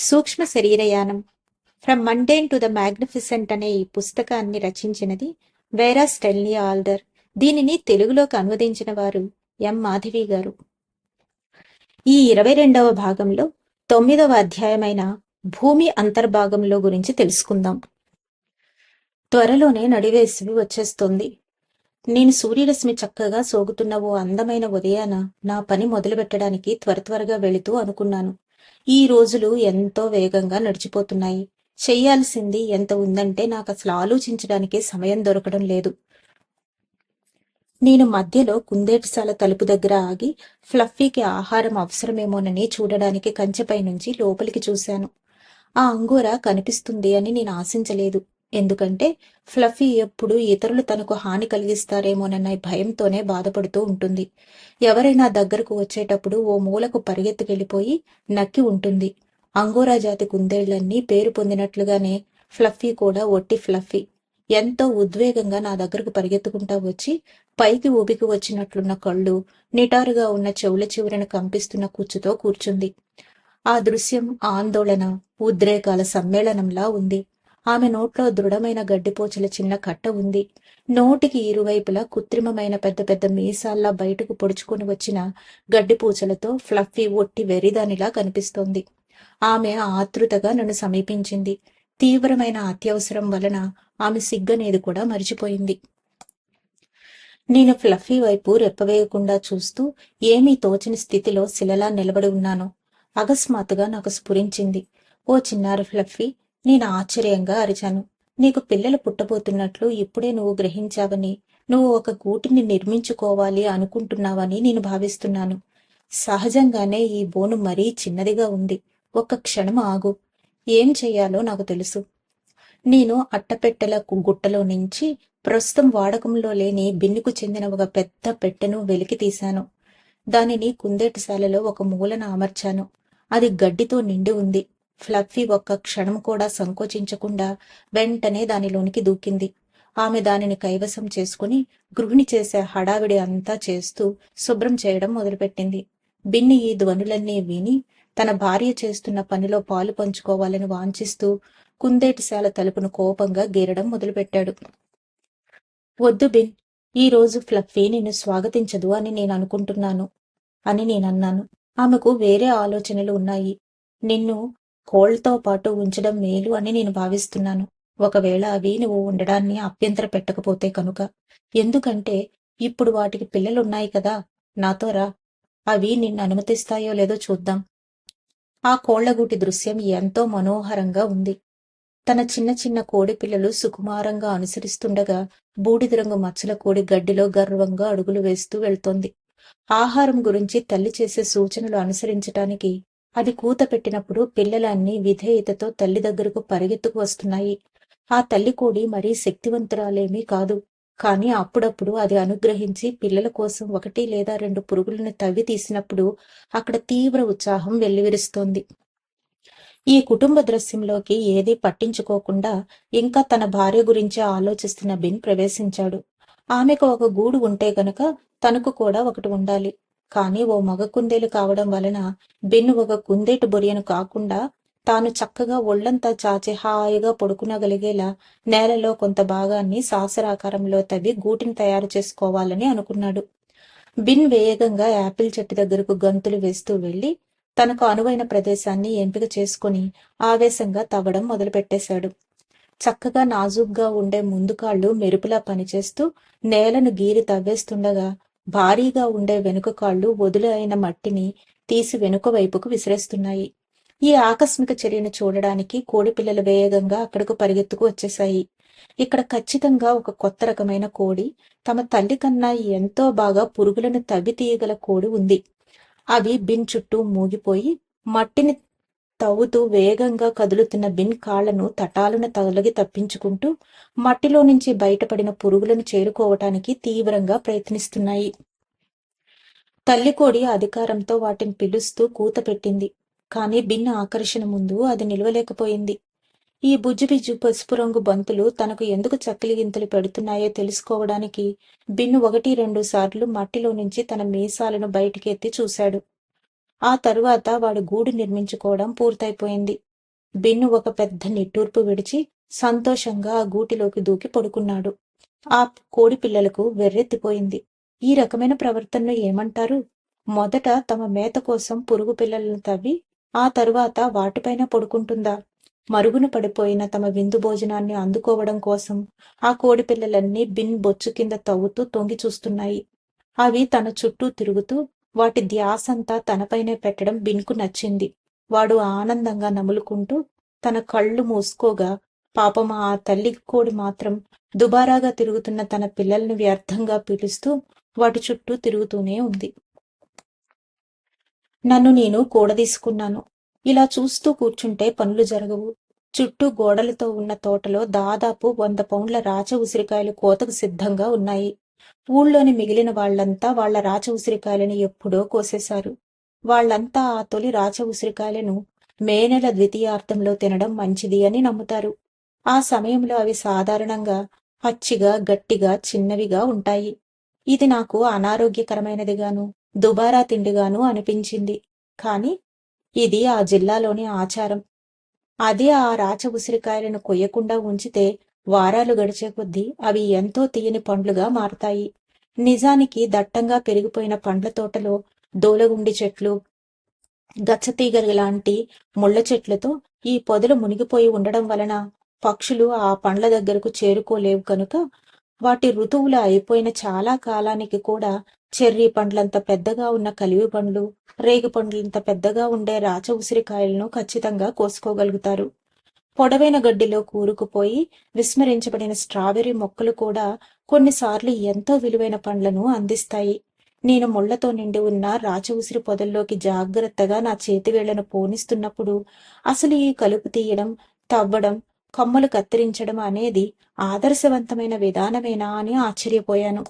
సూక్ష్మ శరీరయానం. From mundane to the magnificent అనే ఈ పుస్తకాన్ని రచించినది వేరా స్టెల్నీ ఆల్డర్. దీనిని తెలుగులోకి అనువదించిన వారు ఎం మాధవి గారు. ఈ ఇరవై రెండవ భాగంలో తొమ్మిదవ అధ్యాయమైన భూమి అంతర్భాగంలో గురించి తెలుసుకుందాం. త్వరలోనే నడివేసివి వచ్చేస్తుంది. నేను సూర్యరశ్మి చక్కగా సోగుతున్న ఓ అందమైన ఉదయాన నా పని మొదలుపెట్టడానికి త్వర త్వరగా వెళుతూ అనుకున్నాను. ఈ రోజులు ఎంతో వేగంగా నడిచిపోతున్నాయి. చెయ్యాల్సింది ఎంత ఉందంటే నాకు అసలు ఆలోచించడానికి సమయం దొరకడం లేదు. నేను మధ్యలో కుందేటిసాల తలుపు దగ్గర ఆగి ఫ్లఫీకి ఆహారం అవసరమేమోనని చూడడానికి కంచెపై నుంచి లోపలికి చూశాను. ఆ అంగూర కనిపిస్తుంది అని నేను ఆశించలేదు. ఎందుకంటే ఫ్లఫీ ఎప్పుడు ఇతరులు తనకు హాని కలిగిస్తారేమోనన్న భయంతోనే బాధపడుతూ ఉంటుంది. ఎవరైనా దగ్గరకు వచ్చేటప్పుడు ఓ మూలకు పరిగెత్తుకెళ్ళిపోయి నక్కి ఉంటుంది. అంగోరా జాతి కుందేళ్ళన్నీ పేరు పొందినట్లుగానే ఫ్లఫీ కూడా ఒట్టి ఫ్లఫీ. ఎంతో ఉద్వేగంగా నా దగ్గరకు పరిగెత్తుకుంటా వచ్చి పైకి ఊపికి వచ్చినట్లున్న కళ్ళు నిటారుగా ఉన్న చెవుల చివరన కంపిస్తున్న కూర్చుతో కూర్చుంది. ఆ దృశ్యం ఆందోళన ఉద్రేకాల సమ్మేళనంలా ఉంది. ఆమె నోట్లో దృఢమైన గడ్డిపోచల చిన్న కట్ట ఉంది. నోటికి ఇరువైపులా కృత్రిమమైన పెద్ద పెద్ద మీసాల్లా బయటకు పొడుచుకుని వచ్చిన గడ్డిపూచలతో ఫ్లఫీ ఒట్టి వెరిదానిలా కనిపిస్తోంది. ఆమె ఆతృతగా నన్ను సమీపించింది. తీవ్రమైన అత్యవసరం వలన ఆమె సిగ్గనేది కూడా మరిచిపోయింది. నేను ఫ్లఫీ వైపు రెప్పవేయకుండా చూస్తూ ఏమీ తోచని స్థితిలో శిలలా నిలబడి ఉన్నాను. అకస్మాత్తుగా నాకు స్ఫురించింది. ఓ చిన్నారు ఫ్లఫీ నేను ఆశ్చర్యంగా అరిచాను. నీకు పిల్లలు పుట్టబోతున్నట్లు ఇప్పుడే నువ్వు గ్రహించావని నువ్వు ఒక గూటిని నిర్మించుకోవాలి అనుకుంటున్నావని నేను భావిస్తున్నాను. సహజంగానే ఈ బోను మరీ చిన్నదిగా ఉంది. ఒక్క క్షణం ఆగు. ఏం చెయ్యాలో నాకు తెలుసు. నేను అట్టపెట్టెల గుట్టలో నుంచి ప్రస్తుతం వాడకంలో లేని బిన్నుకు చెందిన ఒక పెద్ద పెట్టెను వెలికి తీశాను. దానిని కుందేటిశాలలో ఒక మూలన అమర్చాను. అది గడ్డితో నిండి ఉంది. ఫ్లఫీ ఒక్క క్షణం కూడా సంకోచించకుండా వెంటనే దానిలోనికి దూకింది. ఆమె దానిని కైవసం చేసుకుని గృహిణి చేసే హడావిడి అంతా చేస్తూ శుభ్రం చేయడం మొదలుపెట్టింది. బిన్ని ఈ ధ్వనులన్నీ విని తన భార్య చేస్తున్న పనిలో పాలు పంచుకోవాలని వాంఛిస్తూ కుందేటిశాల తలుపును కోపంగా గీరడం మొదలుపెట్టాడు. వద్దు బిన్ ఈ రోజు ఫ్లఫీ నిన్ను స్వాగతించదు అని నేను అనుకుంటున్నాను అని నేనన్నాను. ఆమెకు వేరే ఆలోచనలు ఉన్నాయి. నిన్ను కోళ్ళతో పాటు ఉంచడం మేలు అని నేను భావిస్తున్నాను. ఒకవేళ అవి నువ్వు ఉండడాన్ని అభ్యంతర పెట్టకపోతే కనుక. ఎందుకంటే ఇప్పుడు వాటికి పిల్లలున్నాయి కదా. నాతో రా. అవి నిన్ను అనుమతిస్తాయో లేదో చూద్దాం. ఆ కోళ్ళగూటి దృశ్యం ఎంతో మనోహరంగా ఉంది. తన చిన్న చిన్న కోడి పిల్లలు సుకుమారంగా అనుసరిస్తుండగా బూడిద రంగు మచ్చల కోడి గడ్డిలో గర్వంగా అడుగులు వేస్తూ వెళ్తోంది. ఆహారం గురించి తల్లి చేసే సూచనలు అనుసరించటానికి అది కూత పెట్టినప్పుడు పిల్లలన్నీ విధేయతతో తల్లి దగ్గరకు పరిగెత్తుకు వస్తున్నాయి. ఆ తల్లి కోడి మరీ శక్తివంతురాలేమీ కాదు. కానీ అప్పుడప్పుడు అది అనుగ్రహించి పిల్లల కోసం ఒకటి లేదా రెండు పురుగులను తవ్వి తీసినప్పుడు అక్కడ తీవ్ర ఉత్సాహం వెల్లివిరుస్తోంది. ఈ కుటుంబ దృశ్యంలోకి ఏదీ పట్టించుకోకుండా ఇంకా తన భార్య గురించి ఆలోచిస్తున్న బిన్ ప్రవేశించాడు. ఆమెకు ఒక గూడు ఉంటే గనక తనకు కూడా ఒకటి ఉండాలి. కానీ ఓ మగ కుందేలు కావడం వలన బెన్ను ఒక కుందేటు బొరియను కాకుండా తాను చక్కగా ఒళ్ళంతా చాచి హాయిగా పడుకునగలిగేలా నేలలో కొంత భాగాన్ని సాసరాకారంలో తవ్వి గూటిని తయారు చేసుకోవాలని అనుకున్నాడు. బిన్ వేగంగా యాపిల్ చెట్టు దగ్గరకు గంతులు వేస్తూ వెళ్ళి తనకు అనువైన ప్రదేశాన్ని ఎంపిక చేసుకుని ఆవేశంగా తవ్వడం మొదలుపెట్టేశాడు. చక్కగా నాజూగ్గా ఉండే ముందు కాళ్ళు మెరుపులా పనిచేస్తూ నేలను గీరి తవ్వేస్తుండగా భారీగా ఉండే వెనుక కాళ్ళు వదులు అయిన మట్టిని తీసి వెనుక వైపుకు విసిరేస్తున్నాయి. ఈ ఆకస్మిక చర్యను చూడడానికి కోడిపిల్లలు వేగంగా అక్కడకు పరిగెత్తుకు వచ్చేశాయి. ఇక్కడ ఖచ్చితంగా ఒక కొత్త రకమైన కోడి తమ తల్లి కన్నా ఎంతో బాగా పురుగులను తవ్వి తీయగల కోడి ఉంది. అవి బిన్ చుట్టూ మూగిపోయి మట్టిని తవ్వుతూ వేగంగా కదులుతున్న బిన్ కాళ్ళను తటాలను తొలగి తప్పించుకుంటూ మట్టిలో నుంచి బయటపడిన పురుగులను చేరుకోవటానికి తీవ్రంగా ప్రయత్నిస్తున్నాయి. తల్లికోడి అధికారంతో వాటిని పిలుస్తూ కూత పెట్టింది. కానీ బిన్ ఆకర్షణ ముందు అది నిలవలేకపోయింది. ఈ బుజ్జుబిజ్జు పసుపు రంగు బంతులు తనకు ఎందుకు చక్కలి గింతలు పెడుతున్నాయో తెలుసుకోవడానికి బిన్ను ఒకటి రెండు సార్లు మట్టిలో నుంచి తన మీసాలను బయటికెత్తి చూశాడు. ఆ తరువాత వాడు గూడు నిర్మించుకోవడం పూర్తయిపోయింది. బిన్ను ఒక పెద్ద నిట్టూర్పు విడిచి సంతోషంగా ఆ గూటిలోకి దూకి పడుకున్నాడు. ఆ కోడి పిల్లలకు వెర్రెత్తిపోయింది. ఈ రకమైన ప్రవర్తనను ఏమంటారు? మొదట తమ మేత కోసం పురుగు పిల్లలను తవ్వి ఆ తరువాత వాటిపైన పడుకుంటుందా? మరుగున పడిపోయిన తమ విందు భోజనాన్ని అందుకోవడం కోసం ఆ కోడి పిల్లలన్నీ బిన్ బొచ్చు కింద తవ్వుతూ తొంగి చూస్తున్నాయి. అవి తన చుట్టూ తిరుగుతూ వాటి ధ్యాసంతా తనపైనే పెట్టడం బిన్కు నచ్చింది. వాడు ఆనందంగా నములుకుంటూ తన కళ్ళు మూసుకోగా పాపం ఆ తల్లి కోడి మాత్రం దుబారాగా తిరుగుతున్న తన పిల్లల్ని వ్యర్థంగా పిలుస్తూ వాటి చుట్టూ తిరుగుతూనే ఉంది. నన్ను నేను కూడదీసుకున్నాను. ఇలా చూస్తూ కూర్చుంటే పనులు జరగవు. చుట్టూ గోడలతో ఉన్న తోటలో దాదాపు వంద పౌండ్ల రాచ ఉసిరికాయలు కోతకు సిద్ధంగా ఉన్నాయి. ఊళ్ళోని మిగిలిన వాళ్ళంతా వాళ్ళ రాచ ఉసిరికాయలను ఎప్పుడో కోసేశారు. వాళ్ళంతా ఆ తొలి రాచ ఉసిరికాయలను మే నెల ద్వితీయార్థంలో తినడం మంచిది అని నమ్ముతారు. ఆ సమయంలో అవి సాధారణంగా పచ్చిగా గట్టిగా చిన్నవిగా ఉంటాయి. ఇది నాకు అనారోగ్యకరమైనదిగాను దుబారా తిండిగాను అనిపించింది. కాని ఇది ఆ జిల్లాలోని ఆచారం. అదే ఆ రాచ ఉసిరికాయలను కొయ్యకుండా ఉంచితే వారాలు గడిచే కొద్దీ అవి ఎంతో తీయని పండ్లుగా మారతాయి. నిజానికి దట్టంగా పెరిగిపోయిన పండ్ల తోటలో దోలగుండి చెట్లు గచ్చతీగలు లాంటి ముళ్ళ చెట్లతో ఈ పొదలు మునిగిపోయి ఉండడం వలన పక్షులు ఆ పండ్ల దగ్గరకు చేరుకోలేవు కనుక వాటి ఋతువులు అయిపోయిన చాలా కాలానికి కూడా చెర్రీ పండ్లంత పెద్దగా ఉన్న కలివి పండ్లు రేగు పండ్లంత పెద్దగా ఉండే రాచ ఉసిరికాయలను ఖచ్చితంగా కోసుకోగలుగుతారు. పొడవైన గడ్డిలో కూరుకుపోయి విస్మరించబడిన స్ట్రాబెర్రీ మొక్కలు కూడా కొన్నిసార్లు ఎంతో విలువైన పండ్లను అందిస్తాయి. నేను ముళ్ళతో నిండి ఉన్న రాచ ఉసిరి పొదల్లోకి జాగ్రత్తగా నా చేతివేళ్ళను పోనిస్తున్నప్పుడు అసలు ఈ కలుపు తీయడం తవ్వడం కొమ్మలు కత్తిరించడం అనేది ఆదర్శవంతమైన విధానమేనా అని ఆశ్చర్యపోయాను.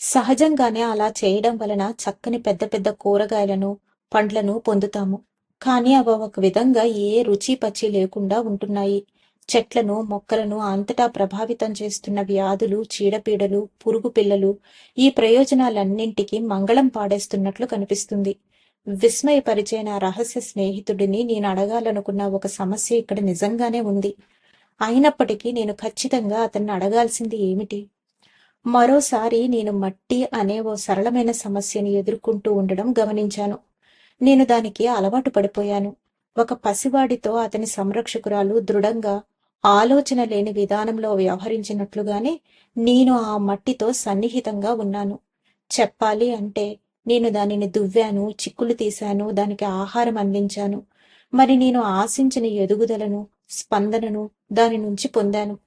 సహజంగానే అలా చేయడం వలన చక్కని పెద్ద పెద్ద కూరగాయలను పండ్లను పొందుతాము. కానీ అవి ఒక విధంగా ఏ రుచి పచ్చి లేకుండా ఉంటున్నాయి. చెట్లను మొక్కలను అంతటా ప్రభావితం చేస్తున్న వ్యాధులు చీడపీడలు పురుగు పిల్లలు ఈ ప్రయోజనాలన్నింటికి మంగళం పాడేస్తున్నట్లు కనిపిస్తుంది. విస్మయపరిచే నా రహస్య స్నేహితుడిని నేను అడగాలనుకున్న ఒక సమస్య ఇక్కడ నిజంగానే ఉంది. అయినప్పటికీ నేను ఖచ్చితంగా అతన్ని అడగాల్సింది ఏమిటి? మరోసారి నేను మట్టి అనే ఓ సరళమైన సమస్యని ఎదుర్కొంటూ ఉండడం గమనించాను. నేను దానికి అలవాటు పడిపోయాను. ఒక పసివాడితో అతని సంరక్షకురాలు దృఢంగా ఆలోచన లేని విధానంలో వ్యవహరించినట్లుగానే నేను ఆ మట్టితో సన్నిహితంగా ఉన్నాను. చెప్పాలి అంటే నేను దానిని దువ్వాను చిక్కులు తీశాను దానికి ఆహారం అందించాను. మరి నేను ఆశించిన ఎదుగుదలను స్పందనను దాని నుంచి పొందాను.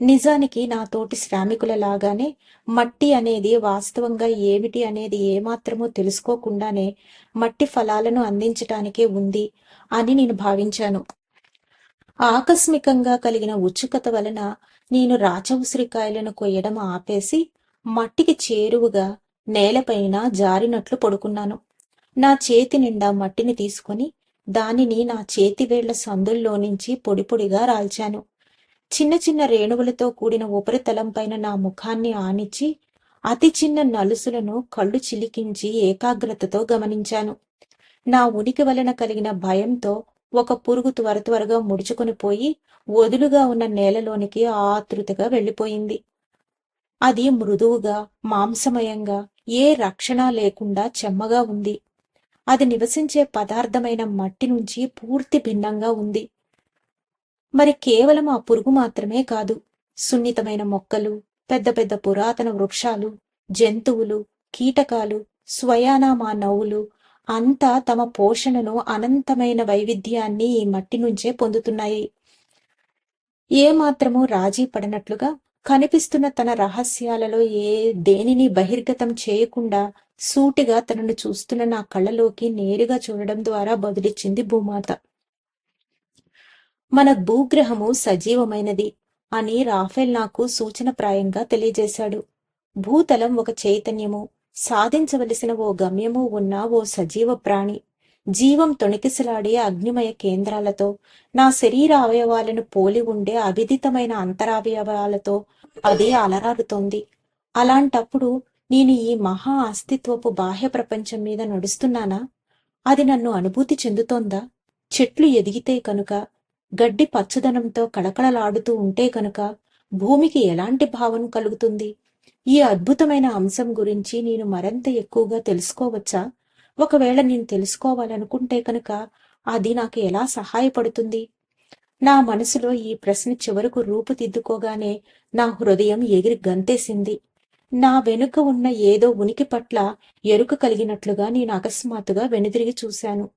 నిజానికి నా తోటి శ్రామికుల లాగానే మట్టి అనేది వాస్తవంగా ఏమిటి అనేది ఏమాత్రమూ తెలుసుకోకుండానే మట్టి ఫలాలను అందించటానికే ఉంది అని నేను భావించాను. ఆకస్మికంగా కలిగిన ఉత్సుకత వలన నేను రాచవుసిరికాయలను కొయ్యడం ఆపేసి మట్టికి చేరువుగా నేలపైన జారినట్లు పడుకున్నాను. నా చేతి నిండా మట్టిని తీసుకొని దానిని నా చేతివేళ్ళ సందుల్లో నుంచి పొడి పొడిగా రాల్చాను. చిన్న చిన్న రేణువులతో కూడిన ఉపరితలం పైన నా ముఖాన్ని ఆనిచ్చి అతి చిన్న నలుసులను కళ్ళు చిలికించి ఏకాగ్రతతో గమనించాను. నా ఉనికి వలన కలిగిన భయంతో ఒక పురుగు త్వర త్వరగా ముడుచుకొని పోయి వదులుగా ఉన్న నేలలోనికి ఆతృతగా వెళ్ళిపోయింది. అది మృదువుగా మాంసమయంగా ఏ రక్షణ లేకుండా చెమ్మగా ఉంది. అది నివసించే పదార్థమైన మట్టి నుంచి పూర్తి భిన్నంగా ఉంది. మరి కేవలం ఆ పురుగు మాత్రమే కాదు సున్నితమైన మొక్కలు పెద్ద పెద్ద పురాతన వృక్షాలు జంతువులు కీటకాలు స్వయానా మా నవ్వులు అంతా తమ పోషణను అనంతమైన వైవిధ్యాన్ని ఈ మట్టి నుంచే పొందుతున్నాయి. ఏ మాత్రము రాజీ పడినట్లుగా కనిపిస్తున్న తన రహస్యాలలో ఏ దేనిని బహిర్గతం చేయకుండా సూటిగా తనను చూస్తున్న నా కళ్ళలోకి నేరుగా చూడడం ద్వారా బదులిచ్చింది భూమాత. మన భూగ్రహము సజీవమైనది అని రాఫెల్ నాకు సూచనప్రాయంగా తెలియజేశాడు. భూతలం ఒక చైతన్యము. సాధించవలసిన ఓ గమ్యము ఉన్న ఓ సజీవ ప్రాణి. జీవం తొణికిసలాడే అగ్నిమయ కేంద్రాలతో నా శరీర అవయవాలను పోలి ఉండే అవిదితమైన అంతరావయవాలతో అది అలరారుతోంది. అలాంటప్పుడు నేను ఈ మహా అస్తిత్వపు బాహ్య ప్రపంచం మీద నడుస్తున్నానా? అది నన్ను అనుభూతి చెందుతోందా? చెట్లు ఎదిగితే కనుక గడ్డి పచ్చదనంతో కళకళలాడుతూ ఉంటే కనుక భూమికి ఎలాంటి భావన కలుగుతుంది? ఈ అద్భుతమైన అంశం గురించి నేను మరింత ఎక్కువగా తెలుసుకోవచ్చా? ఒకవేళ నేను తెలుసుకోవాలనుకుంటే కనుక అది నాకు ఎలా సహాయపడుతుంది? నా మనసులో ఈ ప్రశ్న చివరకు రూపుదిద్దుకోగానే నా హృదయం ఎగిరి గంతేసింది. నా వెనుక ఉన్న ఏదో ఉనికి పట్ల ఎరుక కలిగినట్లుగా నేను అకస్మాత్తుగా వెనుదిరిగి చూశాను.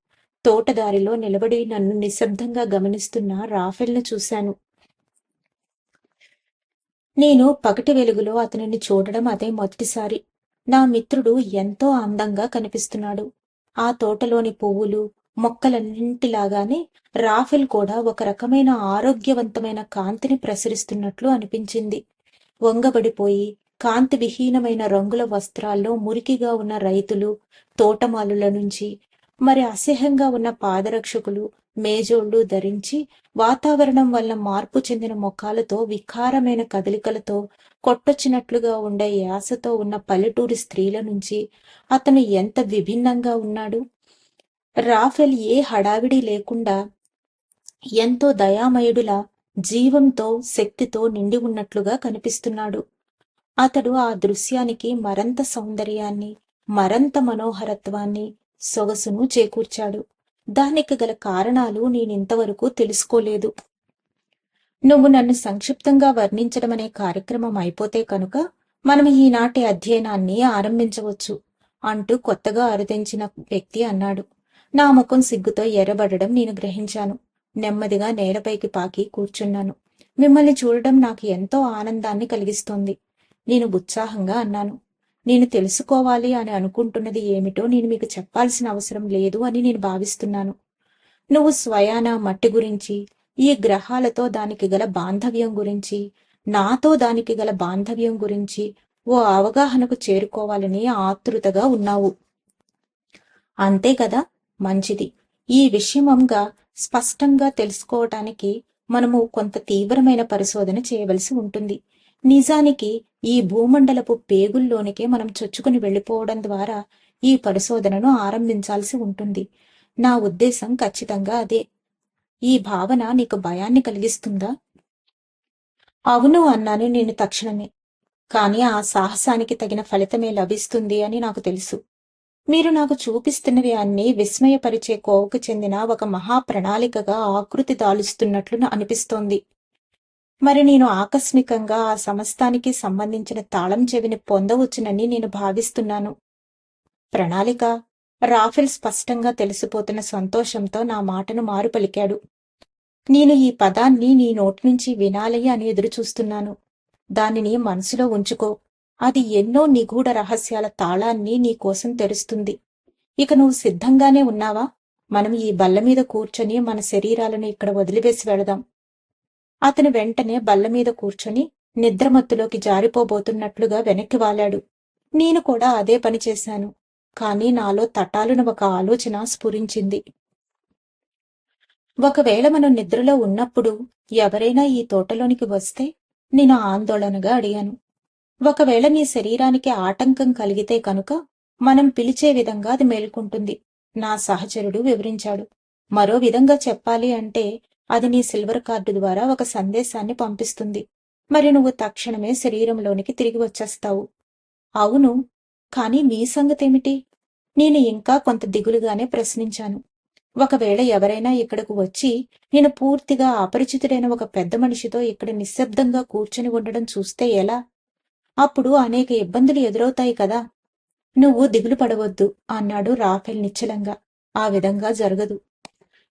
తోటదారిలో నిలబడి నన్ను నిశ్శబ్దంగా గమనిస్తున్న రాఫెల్ను చూశాను. నేను పగటి వెలుగులో అతనిని చూడడం అదే మొదటిసారి. నా మిత్రుడు ఎంతో అందంగా కనిపిస్తున్నాడు. ఆ తోటలోని పువ్వులు మొక్కలన్నింటిలాగానే రాఫెల్ కూడా ఒక రకమైన ఆరోగ్యవంతమైన కాంతిని ప్రసరిస్తున్నట్లు అనిపించింది. వంగబడిపోయి కాంతి విహీనమైన రంగుల వస్త్రాల్లో మురికిగా ఉన్న రైతులు తోటమాలుల నుంచి మరి అసహ్యంగా ఉన్న పాదరక్షకులు మేజోళ్ళు ధరించి వాతావరణం వల్ల మార్పు చెందిన ముఖాలతో వికారమైన కదలికలతో కొట్టొచ్చినట్లుగా ఉండే యాసతో ఉన్న పల్లెటూరి స్త్రీల నుంచి అతను ఎంత విభిన్నంగా ఉన్నాడు? రాఫెల్ ఏ హడావిడి లేకుండా ఎంతో దయామయుడులా జీవంతో శక్తితో నిండి ఉన్నట్లుగా కనిపిస్తున్నాడు. అతడు ఆ దృశ్యానికి మరంత సౌందర్యాన్ని మరంత మనోహరత్వాన్ని సొగసును చేకూర్చాడు. దానికి గల కారణాలు నేనింతవరకు తెలుసుకోలేదు. నువ్వు నన్ను సంక్షిప్తంగా వర్ణించడం అనే కార్యక్రమం అయిపోతే కనుక మనం ఈనాటి అధ్యయనాన్ని ఆరంభించవచ్చు అంటూ కొత్తగా అరుదించిన వ్యక్తి అన్నాడు. నా ముఖం సిగ్గుతో ఎర్రబడడం నేను గ్రహించాను. నెమ్మదిగా నేలపైకి పాకి కూర్చున్నాను. మిమ్మల్ని చూడడం నాకు ఎంతో ఆనందాన్ని కలిగిస్తోంది. నేను ఉత్సాహంగా అన్నాను. నేను తెలుసుకోవాలి అని అనుకుంటున్నది ఏమిటో నేను మీకు చెప్పాల్సిన అవసరం లేదు అని నేను భావిస్తున్నాను. నువ్వు స్వయాన మట్టి గురించి ఈ గ్రహాలతో దానికి గల బాంధవ్యం గురించి నాతో దానికి గల బాంధవ్యం గురించి ఓ అవగాహనకు చేరుకోవాలని ఆతృతగా ఉన్నావు. అంతే కదా? మంచిది. ఈ విషయమంగా స్పష్టంగా తెలుసుకోవటానికి మనము కొంత తీవ్రమైన పరిశోధన చేయవలసి ఉంటుంది. నిజానికి ఈ భూమండలపు పేగుల్లోనికే మనం చొచ్చుకుని వెళ్ళిపోవడం ద్వారా ఈ పరిశోధనను ఆరంభించాల్సి ఉంటుంది. నా ఉద్దేశం ఖచ్చితంగా అదే. ఈ భావన నీకు భయాన్ని కలిగిస్తుందా? అవును అన్నాను నేను తక్షణమే. కానీ ఆ సాహసానికి తగిన ఫలితమే లభిస్తుంది అని నాకు తెలుసు. మీరు నాకు చూపిస్తున్నవి అన్నీ విస్మయపరిచే కోవకు చెందిన ఒక మహా ప్రణాళికగా ఆకృతి దాలుస్తున్నట్లు అనిపిస్తోంది. మరి నేను ఆకస్మికంగా ఆ సమస్తానికి సంబంధించిన తాళం చెవిని పొందవచ్చునని నేను భావిస్తున్నాను. ప్రణాళిక రాఫెల్ స్పష్టంగా తెలిసిపోతున్న సంతోషంతో నా మాటను మారు పలికాడు నేను ఈ పదాన్ని నీ నోటి నుంచి వినాలి అని ఎదురుచూస్తున్నాను. దానిని మనసులో ఉంచుకో. అది ఎన్నో నిగూఢ రహస్యాల తాళాన్ని నీ కోసం తెరుస్తుంది. ఇక నువ్వు సిద్ధంగానే ఉన్నావా? మనం ఈ బల్ల మీద కూర్చొని మన శరీరాలను ఇక్కడ వదిలివేసి వెళదాం. అతను వెంటనే బల్ల మీద కూర్చొని నిద్రమత్తులోకి జారిపోబోతున్నట్లుగా వెనక్కి వాలాడు. నేను కూడా అదే పని చేశాను కానీ నాలో తటాలున ఒక ఆలోచన స్ఫురించింది. ఒకవేళ మనం నిద్రలో ఉన్నప్పుడు ఎవరైనా ఈ తోటలోనికి వస్తే నేను ఆందోళనగా అడిగాను. ఒకవేళ నీ శరీరానికి ఆటంకం కలిగితే కనుక మనం పిలిచే విధంగా అది మేల్కొంటుంది నా సహచరుడు వివరించాడు. మరో విధంగా చెప్పాలి అంటే అది నీ సిల్వర్ కార్డు ద్వారా ఒక సందేశాన్ని పంపిస్తుంది. మరి నువ్వు తక్షణమే శరీరంలోనికి తిరిగి వచ్చేస్తావు. అవును కానీ నీ సంగతేమిటి? నేను ఇంకా కొంత దిగులుగానే ప్రశ్నించాను. ఒకవేళ ఎవరైనా ఇక్కడకు వచ్చి నేను పూర్తిగా అపరిచితుడైన ఒక పెద్ద మనిషితో ఇక్కడ నిశ్శబ్దంగా కూర్చొని ఉండడం చూస్తే ఎలా? అప్పుడు అనేక ఇబ్బందులు ఎదురవుతాయి కదా. నువ్వు దిగులు పడవద్దు అన్నాడు రాఫెల్ నిశ్చలంగా. ఆ విధంగా జరగదు.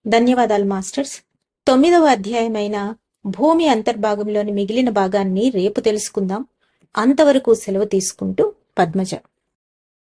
ధన్యవాదాలు మాస్టర్స్. తొమ్మిదవ అధ్యాయమైన భూమి అంతర్భాగంలోని మిగిలిన భాగాన్ని రేపు తెలుసుకుందాం. అంతవరకు సెలవు తీసుకుంటూ పద్మజ.